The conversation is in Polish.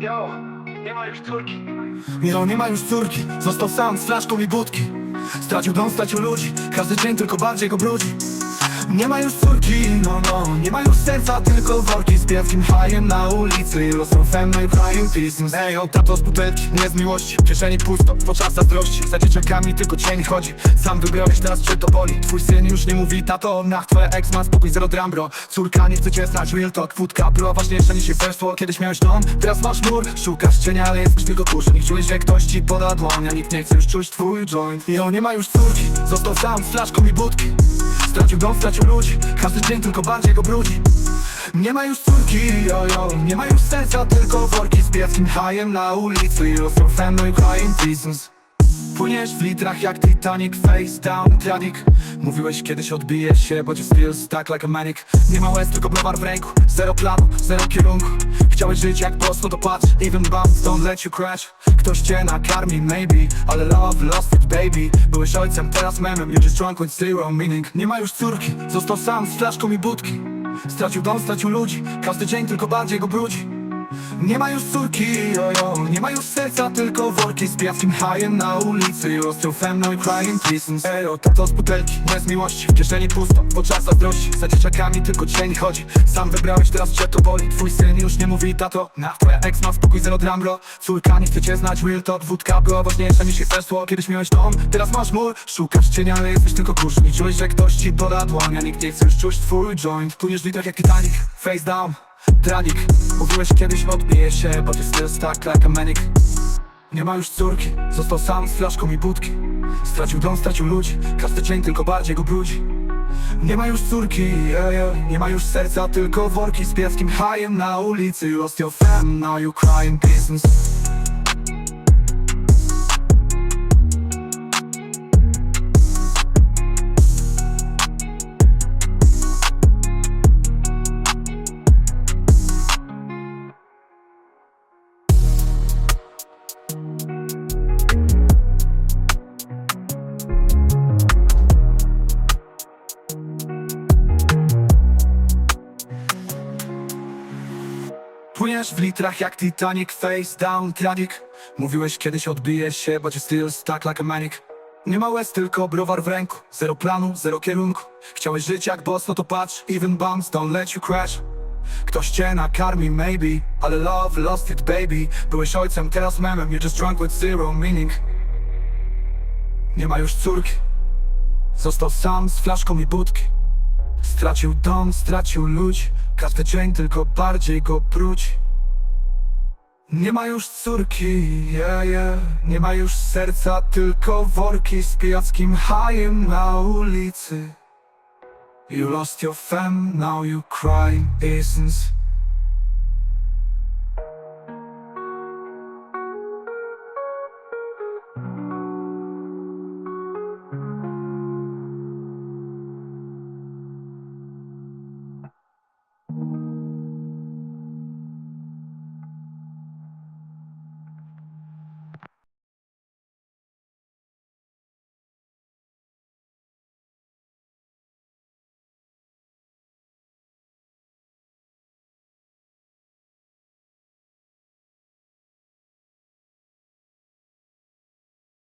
Yo, nie ma już córki. Miro nie ma już córki, został sam z flaszką i budki. Stracił dom, stracił ludzi, każdy dzień tylko bardziej go brudzi. Nie ma już córki, no no, nie ma już serca, tylko worki Z piewkim hajem na ulicy. I rozrofem no i crying pieces Ej, o tato z butelki, nie z miłości, w kieszeni pusto, podczas zazdrości. Za dzieciakami tylko cień chodzi, sam wybrałeś teraz czy to boli? Twój syn już nie mówi tato, na twoja ex ma spokój, zero dram bro. Córka nie chce cię znać, real talk, wódka, bro. Ważniejsza niż weszło, kiedyś miałeś dom, teraz masz mur Szukasz cienia, ale jesteś tylko kurz Nie czujesz, że ktoś ci poda dłoń, a nikt nie chce już czuć twój joint. I on nie ma już córki, został sam z flaszką i budki. Stracił dom, stracił ludzi, każdy dzień tylko bardziej go brudzi Nie ma już córki, jo, jo, nie ma już serca, tylko worki z piewkim hajem na ulicy. Rozrofem no i crying pieces Płyniesz w litrach jak Titanic, face down, tragic. Mówiłeś kiedyś odbijesz się, bo cię styl stuck like a manic. Nie ma łez, tylko browar w ręku. Zero planu, zero kierunku. Chciałeś żyć jak boss, no to patrz. Even bounce, don't let you crash. Ktoś cię nakarmi, maybe. Ale love, lost it, baby. Byłeś ojcem, teraz memem. You just drunk with zero meaning. Nie ma już córki, został sam z flaszką i budki Stracił dom, stracił ludzi. Każdy dzień tylko bardziej go brudzi nie ma już córki, jojo, nie ma już serca, tylko worki. Z piaskim hajem na ulicy. Rozstrzał femną i crying. Pieces Ejo, tato z butelki, nie z miłości, w kieszeni pusto, podczas zazdrości. Za dzieciakami tylko cień chodzi, sam wybrałeś, teraz cię to boli. Twój syn już nie mówi tato, na twoja ex ma spokój, zero dram bro. Córka nie chce cię znać, real talk, wódka była ważniejsza niż jej serstwo Kiedyś miałeś dom, teraz masz mur, szukasz cienia, ale jesteś tylko kurz. Nie czułeś, że ktoś ci poda dłoń, nikt nie chce już czuć twój joint. Płyniesz w litrach jak Titanic, face down Tranik, mówiłeś kiedyś odbije się, bo ty still stuck like a manic. Nie ma już córki, został sam z flaszką i budki. Stracił dom, stracił ludzi, każdy dzień tylko bardziej go brudzi. Nie ma już córki, yeah, yeah. nie ma już serca, tylko worki z pieskim hajem na ulicy. Lost your fam, now you crying business Płyniesz w litrach jak Titanic, face down, tragic. Mówiłeś kiedyś odbijesz się, bo cię still stuck like a manic. Nie ma łez, tylko browar w ręku. Zero planu, zero kierunku. Chciałeś żyć jak boss, no to patrz. Even bumps don't let you crash. Ktoś cię nakarmi, maybe Ale love, lost it, baby. Byłeś ojcem, teraz memem You're just drunk with zero meaning. Nie ma już córki. Został sam z flaszką i budki. Stracił dom, stracił ludzi Każdy dzień tylko bardziej go brudzi Nie ma już córki, yeah, yeah. Nie ma już serca, tylko worki z pijackim hajem na ulicy You lost your fam, now you cry, essence